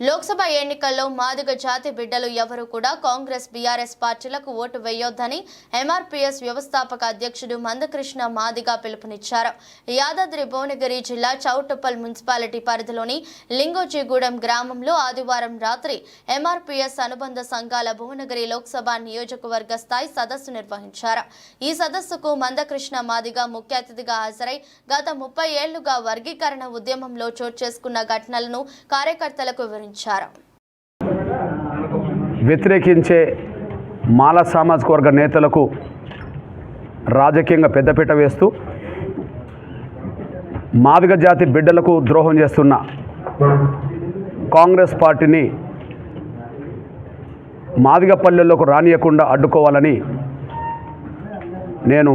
లోక్సభ ఎన్నికల్లో మాదిగ జాతి బిడ్డలు ఎవరు కూడా కాంగ్రెస్ బీఆర్ఎస్ పార్టీలకు ఓటు వేయొద్దని ఎంఆర్పీఎస్ వ్యవస్థాపక అధ్యక్షుడు మందకృష్ణ మాదిగ పిలుపునిచ్చారు. యాదాద్రి భువనగిరి జిల్లా చౌటప్పల్ మున్సిపాలిటీ పరిధిలోని లింగోజీగూడెం గ్రామంలో ఆదివారం రాత్రి ఎంఆర్పీఎస్ అనుబంధ సంఘాల భువనగిరి లోక్సభ నియోజకవర్గ స్థాయి సదస్సు నిర్వహించారు. ఈ సదస్సుకు మందకృష్ణ మాదిగ ముఖ్య అతిథిగా హాజరై గత ముప్పై ఏళ్ళుగా వర్గీకరణ ఉద్యమంలో చోటు చేసుకున్న ఘటనలను కార్యకర్తలకు వివరించారు. వ్యతిరేకించే మాల సామాజిక వర్గ నేతలకు రాజకీయంగా పెద్దపీట వేస్తూ మాదిగ జాతి బిడ్డలకు ద్రోహం చేస్తున్న కాంగ్రెస్ పార్టీని మాదిగ పల్లెల్లోకి రానియకుండా అడ్డుకోవాలని నేను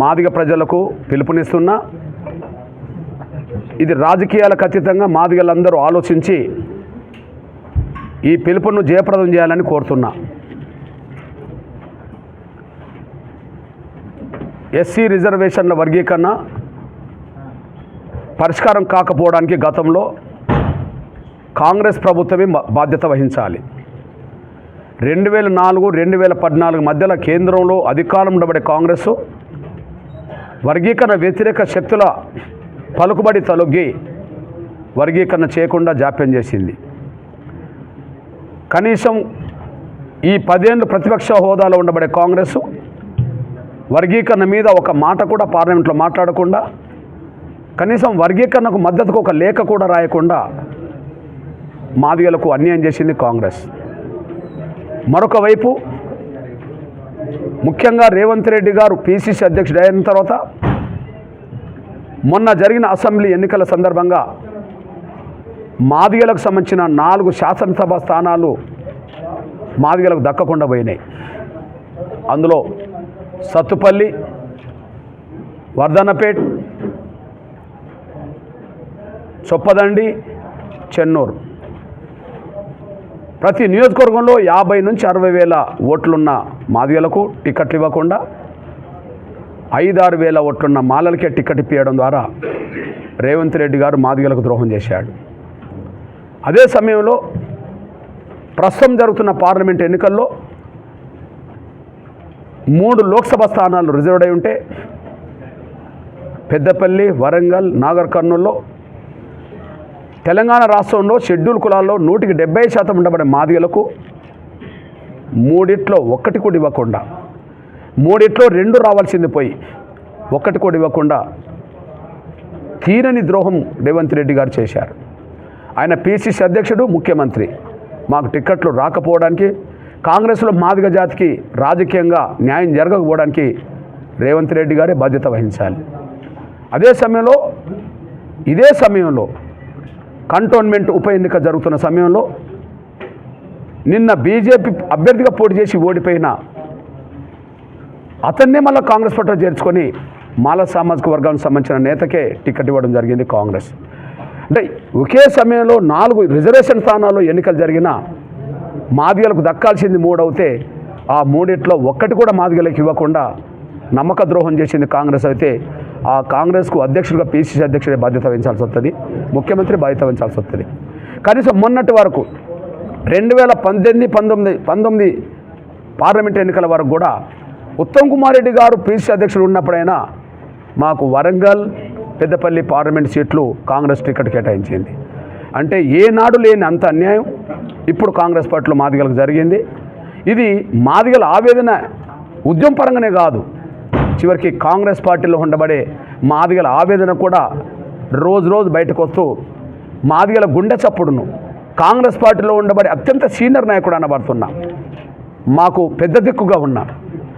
మాదిగ ప్రజలకు పిలుపునిస్తున్నా. ఇది రాజకీయాల ఖచ్చితంగా మాదిగలందరూ ఆలోచించి ఈ పిలుపును జయప్రదం చేయాలని కోరుతున్నా. ఎస్సీ రిజర్వేషన్ల వర్గీకరణ పరిష్కారం కాకపోవడానికి గతంలో కాంగ్రెస్ ప్రభుత్వమే బాధ్యత వహించాలి. రెండు వేల నాలుగు రెండు వేల పద్నాలుగు మధ్యలో కేంద్రంలో అధికారం ఉండబడే కాంగ్రెస్ వర్గీకరణ వ్యతిరేక శక్తుల పలుకుబడి తొలగి వర్గీకరణ చేయకుండా జాప్యం చేసింది. కనీసం ఈ పదేళ్ళు ప్రతిపక్ష హోదాలో ఉండబడే కాంగ్రెస్ వర్గీకరణ మీద ఒక మాట కూడా పార్లమెంట్లో మాట్లాడకుండా కనీసం వర్గీకరణకు మద్దతుకు ఒక లేఖ కూడా రాయకుండా మాదిగలకు అన్యాయం చేసింది కాంగ్రెస్. మరొక వైపు ముఖ్యంగా రేవంత్ రెడ్డి గారు పిసిసి అధ్యక్షుడు అయిన తర్వాత మొన్న జరిగిన అసెంబ్లీ ఎన్నికల సందర్భంగా మాదిగలకు సంబంధించిన నాలుగు శాసనసభ స్థానాలు మాదిగలకు దక్కకుండా పోయినాయి. అందులో సత్తుపల్లి వర్ధన్నపేట్ చొప్పదండి చెన్నూరు. ప్రతి నియోజకవర్గంలో యాభై నుంచి అరవై వేల ఓట్లున్న మాదిగలకు టికెట్లు ఇవ్వకుండా ఐదారు వేల ఒట్లున్న మాలలకే టికెట్ ఇప్పించడం ద్వారా రేవంత్ రెడ్డి గారు మాదిగలకు ద్రోహం చేశాడు. అదే సమయంలో ప్రస్తుతం జరుగుతున్న పార్లమెంట్ ఎన్నికల్లో మూడు లోక్సభ స్థానాలు రిజర్వ్డ్ అయి ఉంటే పెద్దపల్లి వరంగల్ నాగర్ కర్నూల్లో తెలంగాణ రాష్ట్రంలో షెడ్యూల్ కులాల్లో నూటికి డెబ్బై శాతం ఉండబడే మాదిగలకు మూడిట్లో ఒక్కటి కూడా ఇవ్వకుండా మూడిట్లో రెండు రావాల్సింది పోయి. ఒక్కటి కూడా ఇవ్వకుండా తీరని ద్రోహం రేవంత్ రెడ్డి గారు చేశారు. ఆయన పిసిసి అధ్యక్షుడు ముఖ్యమంత్రి. మాకు టిక్కెట్లు రాకపోవడానికి కాంగ్రెస్లో మాదిగ జాతికి రాజకీయంగా న్యాయం జరగకపోవడానికి రేవంత్ రెడ్డి గారే బాధ్యత వహించాలి. అదే సమయంలో ఇదే సమయంలో కంటోన్మెంట్ ఉప ఎన్నిక జరుగుతున్న సమయంలో నిన్న బీజేపీ అభ్యర్థిగా పోటీ చేసి ఓడిపోయిన అతన్నే మళ్ళీ కాంగ్రెస్ పట్ల చేర్చుకొని మాల సామాజిక వర్గానికి సంబంధించిన నేతకే టికెట్ ఇవ్వడం జరిగింది కాంగ్రెస్. అంటే ఒకే సమయంలో నాలుగు రిజర్వేషన్ స్థానాల్లో ఎన్నికలు జరిగిన మాదిగలకు దక్కాల్సింది మూడవుతే ఆ మూడిట్లో ఒక్కటి కూడా మాదిగలకు ఇవ్వకుండా నమ్మక ద్రోహం చేసింది కాంగ్రెస్ అయితే ఆ కాంగ్రెస్కు అధ్యక్షుడిగా పిసిసి అధ్యక్షుడే బాధ్యత వహించాల్సి వస్తుంది ముఖ్యమంత్రి బాధ్యత వహించాల్సి వస్తుంది. కనీసం మొన్నటి వరకు రెండు వేల పద్దెనిమిది పంతొమ్మిది పంతొమ్మిది పార్లమెంట్ ఎన్నికల వరకు కూడా ఉత్తమ్ కుమార్ రెడ్డి గారు పిసిసి అధ్యక్షుడు ఉన్నప్పుడైనా మాకు వరంగల్ పెద్దపల్లి పార్లమెంట్ సీట్లు కాంగ్రెస్ టికెట్ కేటాయించింది. అంటే ఏనాడు లేని అంత అన్యాయం ఇప్పుడు కాంగ్రెస్ పార్టీలో మాదిగలకు జరిగింది. ఇది మాదిగల ఆవేదన ఉద్యమ పరంగానే కాదు. చివరికి కాంగ్రెస్ పార్టీలో ఉండబడే మాదిగల ఆవేదన కూడా రోజు రోజు బయటకు వస్తూ మాదిగల గుండె చప్పుడును కాంగ్రెస్ పార్టీలో ఉండబడే అత్యంత సీనియర్ నాయకుడు అనబడుతున్నా. మాకు పెద్ద దిక్కుగా ఉన్నా.